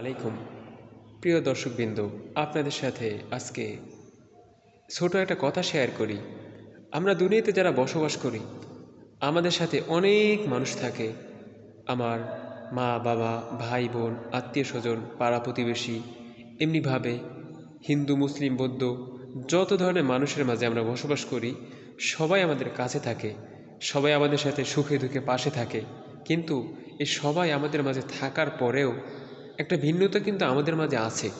আলাইকুম। প্রিয় দর্শকবৃন্দ, আপনাদের সাথে আজকে ছোট একটা কথা শেয়ার করি। আমরা দুনিয়াতে যারা বসবাস করি, আমাদের সাথে অনেক মানুষ থাকে। আমার মা, বাবা, ভাই, বোন, আত্মীয় স্বজন, পাড়া প্রতিবেশী, এমনিভাবে হিন্দু, মুসলিম, বৌদ্ধ, যত ধরনের মানুষের মাঝে আমরা বসবাস করি, সবাই আমাদের কাছে থাকে, সবাই আমাদের সাথে সুখে দুঃখে পাশে থাকে। কিন্তু এই সবাই আমাদের মাঝে থাকার পরেও একটা ভিন্নতা কিন্তু আমাদের মাঝে আছে।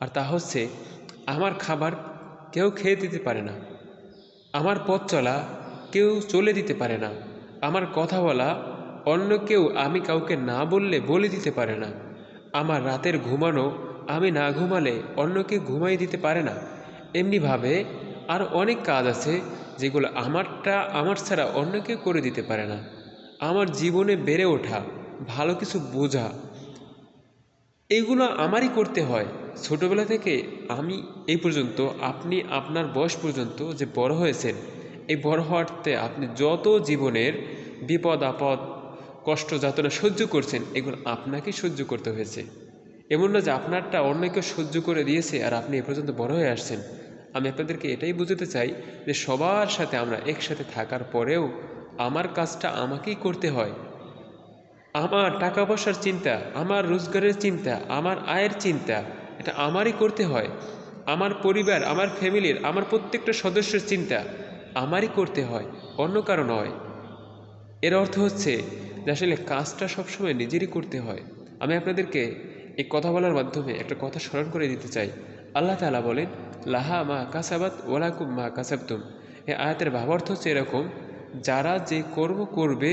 আর তা হচ্ছে, আমার খাবার কেউ খেয়ে দিতে পারে না। আমার পথ চলা কেউ চলে দিতে পারে না। আমার কথা বলা অন্য কেউ আমি কাউকে না বললে বলে দিতে পারে না। আমার রাতের ঘুমানো আমি না ঘুমালে অন্য কেউ ঘুমাই দিতে পারে না। এমনিভাবে আর অনেক কাজ আছে যেগুলো আমারটা, আমার ছাড়া অন্য কেউ করে দিতে পারে না। আমার জীবনে বেড়ে ওঠা, ভালো কিছু বোঝা এইগুলো আমারই করতে হয়। ছোটোবেলা থেকে আমি এই পর্যন্ত, আপনি আপনার বয়স পর্যন্ত যে বড় হয়েছেন, এই বড় হওয়াতে আপনি যত জীবনের বিপদ, আপদ, কষ্ট, যাতনা সহ্য করছেন, এগুলো আপনাকেই সহ্য করতে হয়েছে। এমন না যে আপনারটা অন্য কেউ সহ্য করে দিয়েছে আর আপনি এ পর্যন্ত বড় হয়ে আসছেন। আমি আপনাদেরকে এটাই বুঝতে চাই যে সবার সাথে আমরা একসাথে থাকার পরেও আমার কাজটা আমাকেই করতে হয়। আমার টাকা পয়সার চিন্তা, আমার রোজগারের চিন্তা, আমার আয়ের চিন্তা, এটা আমারই করতে হয়। আমার পরিবার, আমার ফ্যামিলির, আমার প্রত্যেকটা সদস্যের চিন্তা আমারই করতে হয়, অন্য কারও নয়। এর অর্থ হচ্ছে যে আসলে কাজটা সবসময় নিজেরই করতে হয়। আমি আপনাদেরকে এই কথা বলার মাধ্যমে একটা কথা স্মরণ করে দিতে চাই। আল্লাহ তালা বলেন, লাহা মা কাসাবাত ওলাকুম মা কাসাবতুম। এই আয়াতের ভাবার্থ হচ্ছে এরকম, যারা যে কর্ম করবে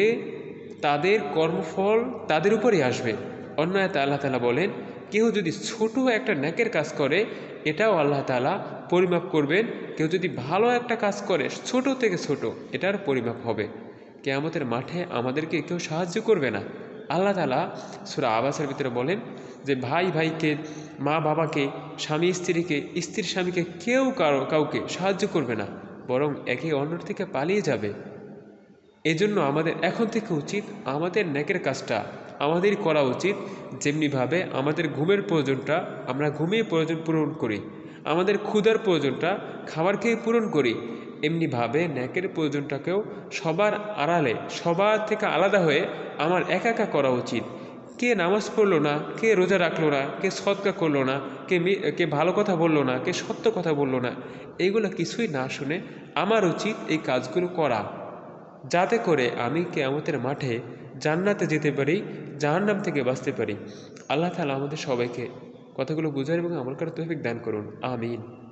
তাদের কর্মফল তাদের উপরেই আসবে। অন্য আয়াতে আল্লাহ তালা বলেন, কেউ যদি ছোট একটা ন্যাকের কাজ করে, এটাও আল্লাহ তালা পরিমাপ করবেন। কেউ যদি ভালো একটা কাজ করে, ছোট থেকে ছোট, এটার পরিমাপ হবে। কেয়ামতের মাঠে আমাদেরকে কেউ সাহায্য করবে না। আল্লাহ তালা সুরা আবাসের ভিতরে বলেন যে, ভাই ভাইকে, মা বাবাকে, স্বামী স্ত্রীকে, স্ত্রীর স্বামীকে কেউ কারও, কাউকে সাহায্য করবে না। বরং একে অন্যর থেকে পালিয়ে যাবে। এজন্য আমাদের এখন থেকে উচিত আমাদের ন্যাকের কাজটা আমাদেরই করা উচিত। যেমনিভাবে আমাদের ঘুমের প্রয়োজনটা আমরা ঘুমিয়ে প্রয়োজন পূরণ করি। আমাদের ক্ষুধার প্রয়োজনটা খাবার খেয়ে পূরণ করি। এমনিভাবে ন্যাকের প্রয়োজনটাকেও সবার আড়ালে, সবার থেকে আলাদা হয়ে আমার একা একা করা উচিত। কে নামাজ পড়ল না, কে রোজা রাখল না, কে সৎকা করল না, কে কে ভালো কথা বলল না, কে সত্য কথা বলল না, এইগুলো কিছুই না শুনে আমার উচিত এই কাজগুলো করা। যাতে করে আমি কেয়ামতের মাঠে জান্নাতে যেতে পারি, জাহান্নাম থেকে বাঁচতে পারি। আল্লাহ তালা আমাদের সবাইকে কথাগুলো বুঝার এবং আমার কারও তৌফিক দান করুন। আমিন।